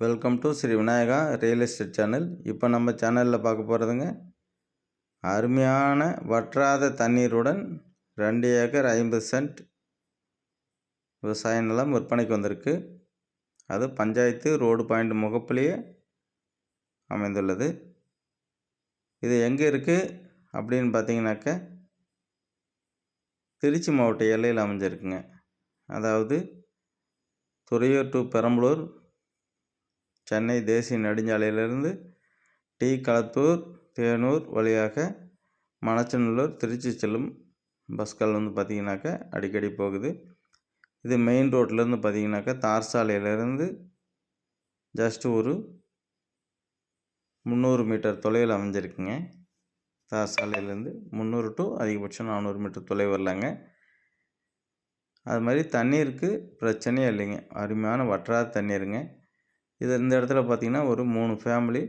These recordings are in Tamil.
Welcome to Sri Vinayaka real estate channel இப்போ நம்ம சேனலில் பார்க்க போகிறதுங்க அருமையான வற்றாத தண்ணீருடன் ரெண்டு ஏக்கர் ஐம்பது சென்ட் விவசாய நிலம் விற்பனைக்கு வந்திருக்கு. அது பஞ்சாயத்து ரோடு பாயிண்ட் முகப்புலேயே அமைந்துள்ளது. இது எங்கே இருக்குது அப்படின்னு பார்த்தீங்கன்னாக்க திருச்சி மாவட்ட எல்லையில் அமைஞ்சிருக்குங்க. அதாவது துறையூர் டு பெரம்பலூர் சென்னை தேசிய நெடுஞ்சாலையிலிருந்து டி. களத்தூர் தேனூர் வழியாக மணச்சநல்லூர் திருச்சி செல்லும் பஸ்கள் வந்து பார்த்திங்கனாக்கா அடிக்கடி போகுது. இது மெயின் ரோட்லேருந்து பார்த்திங்கனாக்கா தார் சாலையிலேருந்து ஜஸ்ட் ஒரு முந்நூறு மீட்டர் தொலைவில் அமைஞ்சிருக்குங்க. தார் சாலையிலேருந்து முந்நூறு டு அதிகபட்சம் நானூறு மீட்டர் தொலைவு வரலாங்க. அது மாதிரி தண்ணீருக்கு பிரச்சனையே இல்லைங்க. அருமையான வற்றாத தண்ணீருங்க. இது இந்த இடத்துல பார்த்திங்கன்னா ஒரு மூணு ஃபேமிலி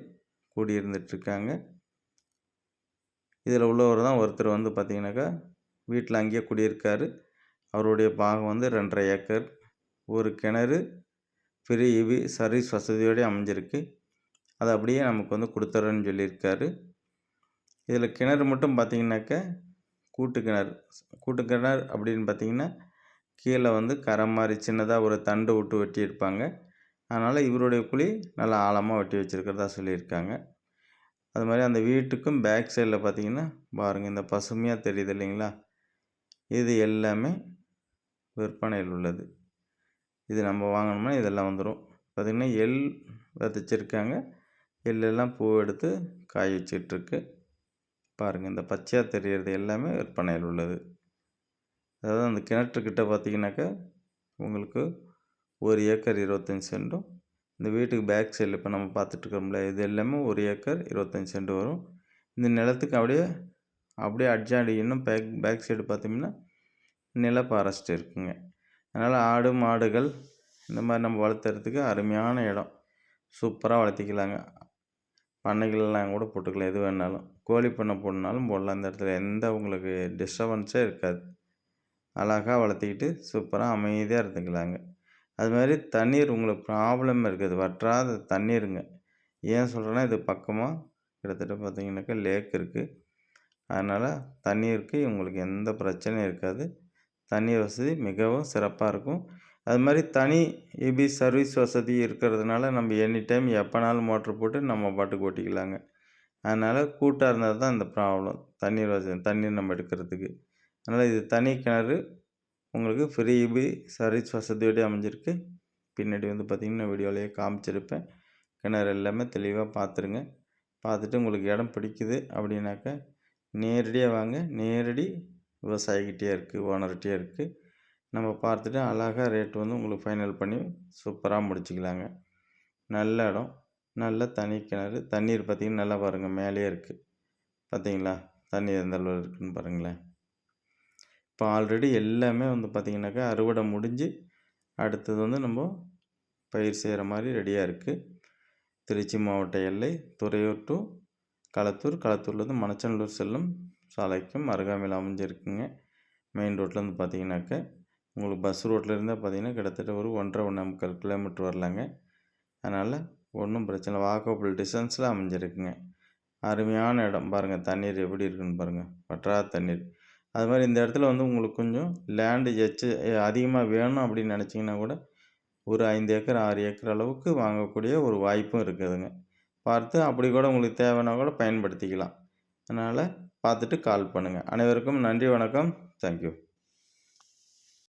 கூடி இதில் உள்ளவர் தான் ஒருத்தர் வந்து பார்த்திங்கனாக்கா வீட்டில் அங்கேயே குடியிருக்கார். அவருடைய பாகம் வந்து ரெண்டரை ஏக்கர் ஒரு கிணறு ஃப்ரீ இவி சர்வீஸ் வசதியோடு அமைஞ்சிருக்கு. அதை அப்படியே நமக்கு வந்து கொடுத்துறேன்னு சொல்லியிருக்காரு. இதில் கிணறு மட்டும் பார்த்திங்கனாக்க கூட்டு கிணறு கூட்டு கிணறு அப்படின்னு பார்த்திங்கன்னா கீழே வந்து கரை மாதிரி சின்னதாக ஒரு தண்டு விட்டு வெட்டியிருப்பாங்க. அதனால் இவருடைய குழி நல்லா ஆழமாக வெட்டி வச்சுருக்கிறதா சொல்லியிருக்காங்க. அது மாதிரி அந்த வீட்டுக்கும் பேக் சைடில் பார்த்தீங்கன்னா பாருங்கள் இந்த பசுமையாக தெரியுது இல்லைங்களா? இது எல்லாமே விற்பனையில் உள்ளது. இது நம்ம வாங்கணும்னா இதெல்லாம் வந்துடும் பார்த்திங்கன்னா எள் விதைச்சிருக்காங்க. எள்ளெல்லாம் பூ எடுத்து காய வச்சிட்ருக்கு. பாருங்கள் இந்த பச்சையாக தெரியறது எல்லாமே விற்பனையில் உள்ளது. அதாவது அந்த கிணற்றுக்கிட்ட பார்த்தீங்கன்னாக்கா உங்களுக்கு ஒரு ஏக்கர் இருபத்தஞ்சி சென்டும். இந்த வீட்டுக்கு பேக் சைடில் இப்போ நம்ம பார்த்துட்ருக்கோம்ல இது எல்லாமே ஒரு ஏக்கர் இருபத்தஞ்சி சென்ட் வரும். இந்த நிலத்துக்கு அப்படியே அப்படியே அட்ஜாடி இன்னும் பேக் பேக் சைடு பார்த்தீங்கன்னா நில ஃபாரஸ்ட் இருக்குங்க. அதனால் ஆடு மாடுகள் இந்த மாதிரி நம்ம வளர்த்துறதுக்கு அருமையான இடம். சூப்பராக வளர்த்திக்கலாங்க. பண்ணைகள்லாம் கூட போட்டுக்கலாம் எது வேணாலும். கோழி பண்ணை போடனாலும் போடலாம். இந்த இடத்துல எந்த உங்களுக்கு டிஸ்டர்பன்ஸே இருக்காது. அழகாக வளர்த்திக்கிட்டு சூப்பராக அமைதியாக இருந்துக்கலாங்க. அது மாதிரி தண்ணீர் உங்களுக்கு ப்ராப்ளம் இருக்குது. வற்றாத தண்ணீருங்க. ஏன் சொல்கிறேன்னா இது பக்கமாக கிட்டத்தட்ட பார்த்தீங்கன்னாக்கா லேக் இருக்குது அதனால் தண்ணீருக்கு உங்களுக்கு எந்த பிரச்சனையும் இருக்காது. தண்ணீர் வசதி மிகவும் சிறப்பாக இருக்கும். அது மாதிரி தனி இபி சர்வீஸ் வசதி இருக்கிறதுனால நம்ம எனி டைம் எப்போனாலும் மோட்ரு போட்டு நம்ம பாட்டுக்கு ஓட்டிக்கலாங்க. அதனால் கூட்டாக இருந்தால் தான் இந்த ப்ராப்ளம் தண்ணீர் வசதி தண்ணீர் நம்ம எடுக்கிறதுக்கு. அதனால் இது தனி கிணறு உங்களுக்கு ஃப்ரீ இபி சர்வீஸ் வசதியோடு அமைஞ்சிருக்கு. பின்னாடி வந்து பார்த்திங்கன்னா வீடியோலேயே காமிச்சிருப்பேன். கிணறு எல்லாமே தெளிவாக பார்த்துருங்க பார்த்துட்டு உங்களுக்கு இடம் பிடிக்குது அப்படின்னாக்கா நேரடியாக வாங்க. நேரடி விவசாயிக்கிட்டே இருக்குது ஓனர்கிட்டே இருக்குது நம்ம பார்த்துட்டு அழகாக ரேட் வந்து உங்களுக்கு ஃபைனல் பண்ணி சூப்பராக முடிச்சிக்கலாங்க. நல்ல இடம் நல்ல தனி கிணறு. தண்ணீர் பார்த்திங்கன்னா நல்லா பாருங்கள் மேலேயே இருக்குது பார்த்தீங்களா தண்ணி எந்த அளவு இருக்குதுன்னு பாருங்களேன். இப்போ ஆல்ரெடி எல்லாமே வந்து பார்த்திங்கனாக்கா அறுவடை முடிஞ்சு அடுத்தது வந்து நம்ம பயிர் செய்கிற மாதிரி ரெடியாக இருக்குது திருச்சி மாவட்ட எல்லை துறையூர் டு களத்தூர். களத்தூர்லேருந்து மணச்சநல்லூர் செல்லும் சாலைக்கும் அருகாமையில் அமைஞ்சிருக்குங்க. மெயின் ரோட்லேருந்து பார்த்தீங்கன்னாக்கா உங்களுக்கு பஸ் ரோட்லேருந்தே பார்த்தீங்கன்னா கிட்டத்தட்ட ஒரு ஒன்றரை ஒன்றே முக்கால் கிலோமீட்டர் வரலாங்க. அதனால் ஒன்றும் பிரச்சனை வாக்கபிள் டிஸ்டன்ஸில் அமைஞ்சிருக்குங்க. அருமையான இடம். பாருங்கள் தண்ணீர் எப்படி இருக்குன்னு பாருங்கள் வற்றா தண்ணீர். அது மாதிரி இந்த இடத்துல வந்து உங்களுக்கு கொஞ்சம் லேண்டு எச்சு அதிகமாக வேணும் அப்படின்னு நினச்சிங்கன்னா கூட ஒரு ஐந்து ஏக்கர் ஆறு ஏக்கர் அளவுக்கு வாங்கக்கூடிய ஒரு வாய்ப்பும் இருக்குதுங்க. பார்த்து அப்படி கூட உங்களுக்கு தேவைன்னா கூட பயன்படுத்திக்கலாம். அதனால் பார்த்துட்டு கால் பண்ணுங்கள் அனைவருக்கும் நன்றி வணக்கம். தேங்க்யூ